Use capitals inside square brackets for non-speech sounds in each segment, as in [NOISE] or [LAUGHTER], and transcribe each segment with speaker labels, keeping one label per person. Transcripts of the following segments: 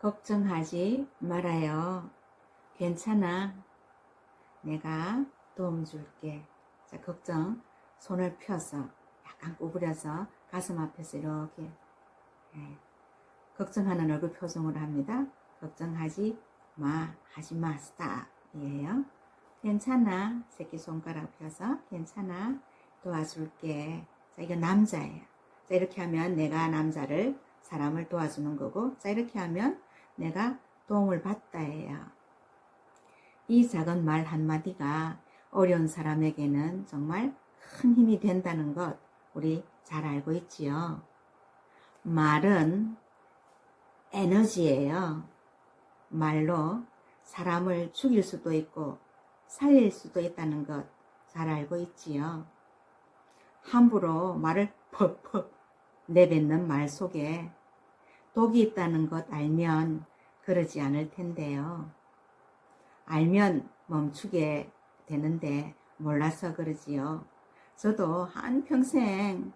Speaker 1: 걱정하지 말아요. 괜찮아. 내가 도움 줄게. 자, 걱정. 손을 펴서 약간 구부려서 가슴 앞에서 이렇게 예, 걱정하는 얼굴 표정으로 합니다. 걱정하지 마, 하지 마, 스탑이에요. 괜찮아. 새끼손가락 펴서 괜찮아. 도와줄게. 자, 이거 남자예요. 자, 이렇게 하면 내가 남자를, 사람을 도와주는 거고, 자, 이렇게 하면 내가 도움을 받다예요. 이 작은 말 한마디가 어려운 사람에게는 정말 큰 힘이 된다는 것, 우리 잘 알고 있지요. 말은 에너지예요. 말로 사람을 죽일 수도 있고 살릴 수도 있다는 것 잘 알고 있지요. 함부로 말을 [LAUGHS] 퍽퍽 내뱉는 말 속에 독이 있다는 것 알면 그러지 않을 텐데요. 알면 멈추게 되는데 몰라서 그러지요. 저도 한평생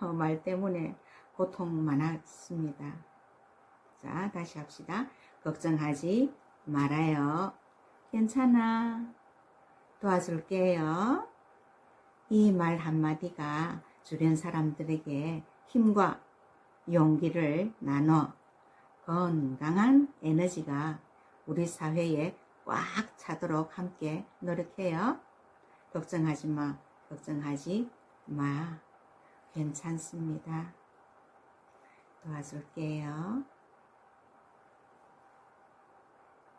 Speaker 1: 어, 말 때문에 고통 많았습니다. 자, 다시 합시다. 걱정하지 말아요. 괜찮아. 도와줄게요. 이 말 한마디가 주변 사람들에게 힘과 용기를 나눠 건강한 에너지가 우리 사회에 꽉 차도록 함께 노력해요. 걱정하지 마, 걱정하지 마. 괜찮습니다. 도와줄게요.